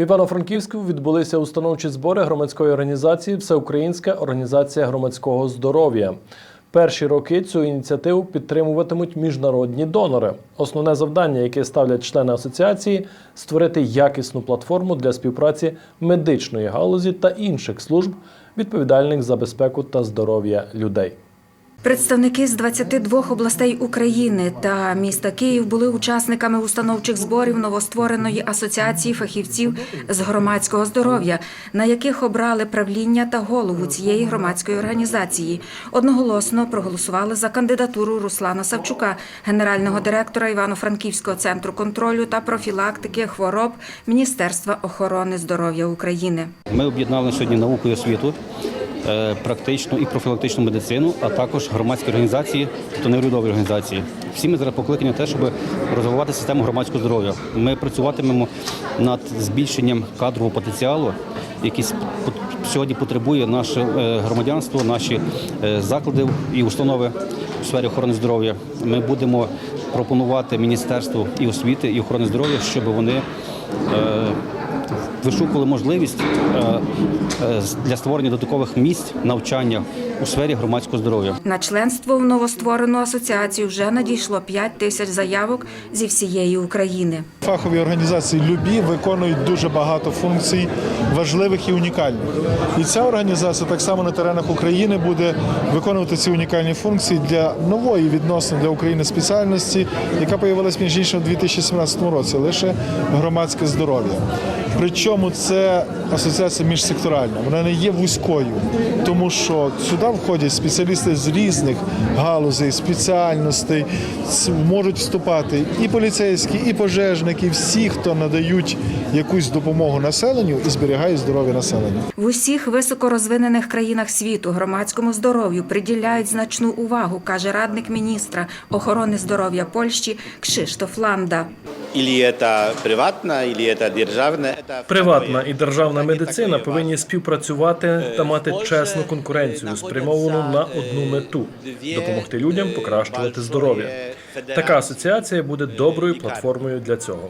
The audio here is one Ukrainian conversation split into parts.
В Івано-Франківську відбулися установчі збори громадської організації Всеукраїнська організація громадського здоров'я. Перші роки цю ініціативу підтримуватимуть міжнародні донори. Основне завдання, яке ставлять члени асоціації, створити якісну платформу для співпраці медичної галузі та інших служб, відповідальних за безпеку та здоров'я людей. Представники з 22 областей України та міста Київ були учасниками установчих зборів новоствореної асоціації фахівців з громадського здоров'я, на яких обрали правління та голову цієї громадської організації. Одноголосно проголосували за кандидатуру Руслана Савчука, генерального директора Івано-Франківського центру контролю та профілактики хвороб Міністерства охорони здоров'я України. Ми об'єднали сьогодні науку і освіту, практичну і профілактичну медицину, а також громадські організації, тобто неурядові організації. Всі ми зараз покликані на те, щоб розвивати систему громадського здоров'я. Ми працюватимемо над збільшенням кадрового потенціалу, який сьогодні потребує наше е, громадянство, наші е, заклади і установи у сфері охорони здоров'я. Ми будемо пропонувати Міністерству і освіти, і охорони здоров'я, щоб вони е, вишукували можливість е, е, для створення додаткових місць навчання у сфері громадського здоров'я. На членство в новостворену асоціацію вже надійшло 5 тисяч заявок зі всієї України. Фахові організації любі виконують дуже багато функцій важливих і унікальних. І ця організація так само на теренах України буде виконувати ці унікальні функції для нової відносно для України спеціальності, яка появилась між іншим у 2017 році. Лише громадське здоров'я. Причому це асоціація міжсекторальна, вона не є вузькою, тому що сюди входять спеціалісти з різних галузей, спеціальностей, можуть вступати і поліцейські, і пожежники, всі, хто надають якусь допомогу населенню і зберігають здоров'я населення. В усіх високорозвинених країнах світу громадському здоров'ю приділяють значну увагу, каже радник міністра охорони здоров'я Польщі Кшиштоф Ланда Или это приватна, или это державна. Это Приватна і державна медицина повинні співпрацювати та мати чесну конкуренцію, спрямовану на одну мету допомогти людям покращувати здоров'я. Така асоціація буде доброю платформою для цього.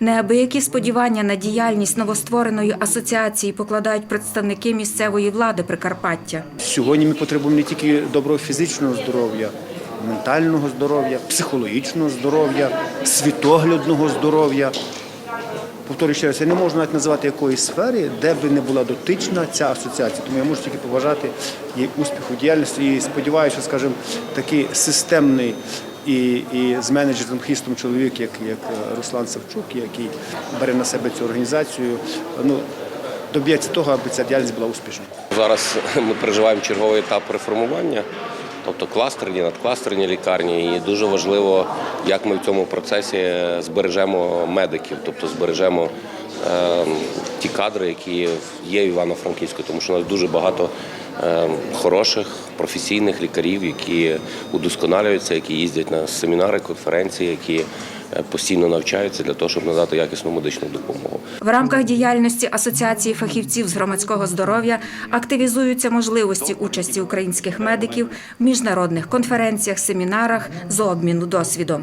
Неабиякі сподівання на діяльність новоствореної асоціації покладають представники місцевої влади Прикарпаття. Сьогодні ми потребуємо не тільки доброго фізичного здоров'я, ментального здоров'я, психологічного здоров'я, світоглядного здоров'я. Повторюю ще раз, я не можу навіть називати якоїсь сфери, де би не була дотична ця асоціація. Тому я можу тільки побажати їй успіху діяльності і сподіваюся, скажімо, такий системний і, і з менеджером хистом чоловік, як, як Руслан Савчук, який бере на себе цю організацію, ну, доб'ється того, аби ця діяльність була успішною. Зараз ми переживаємо черговий етап реформування, тобто кластерні, надкластерні лікарні. І дуже важливо, як ми в цьому процесі збережемо медиків, тобто збережемо е, ті кадри, які є в Івано-Франківську, тому що у нас дуже багато е, хороших професійних лікарів, які удосконалюються, які їздять на семінари, конференції, які постійно навчаються для того, щоб надати якісну медичну допомогу. В рамках діяльності Асоціації фахівців з громадського здоров'я активізуються можливості участі українських медиків в міжнародних конференціях, семінарах з обміну досвідом.